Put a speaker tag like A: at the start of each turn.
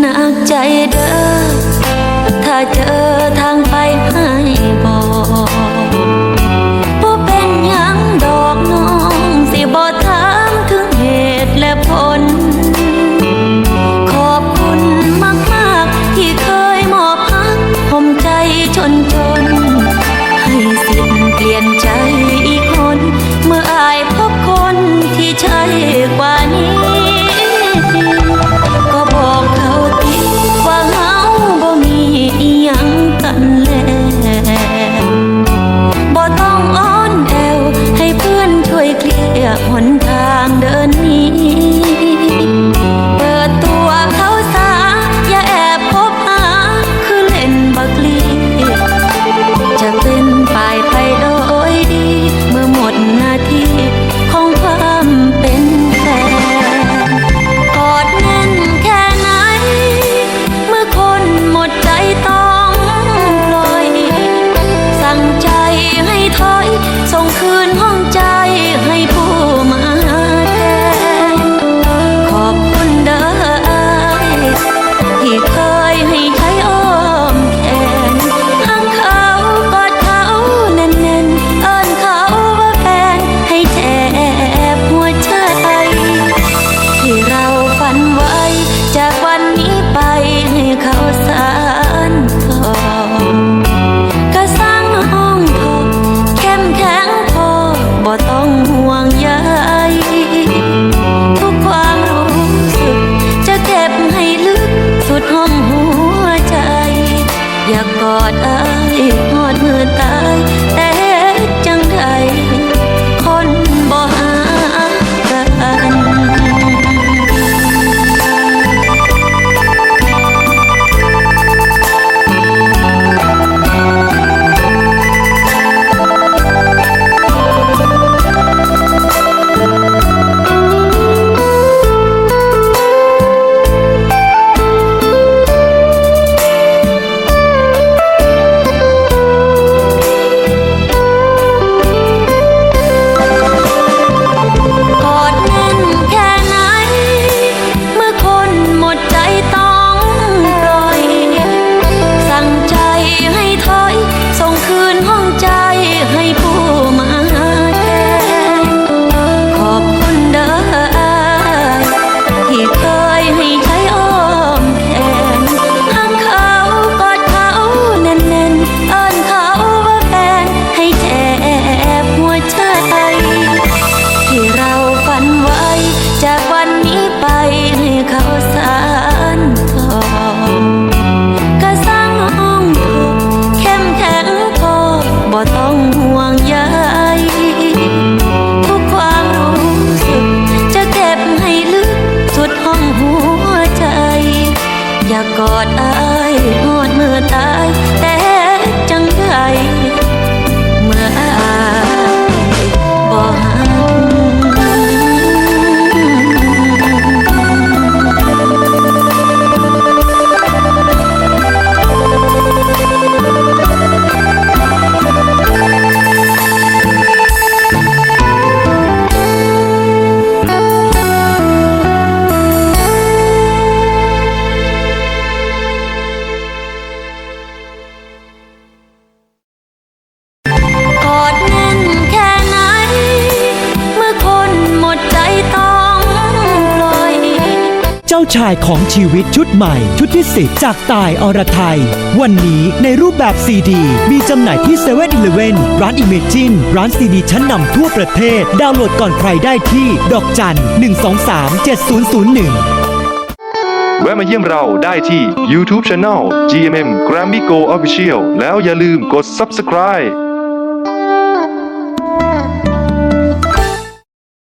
A: หนักใจเด้อถ้าเจอ อด
B: จ้าชายของชีวิตชุดใหม่ ชุดที่สิบจากตายอรไทย วันนี้ในรูปแบบซีดี มีจำหน่ายที่เซเว่นอีเลเวนร้านอิมเมจินร้านซีดีชั้นนำทั่วประเทศ ดาวน์โหลดก่อนใครได้ที่ ดอกจันหนึ่งสองสามเจ็ดศูนย์ศูนย์หนึ่ง
C: แวะมาเยี่ยมเราได้ที่ YouTube Channel GMM Grammy Go Official แล้วอย่าลืมกด subscribe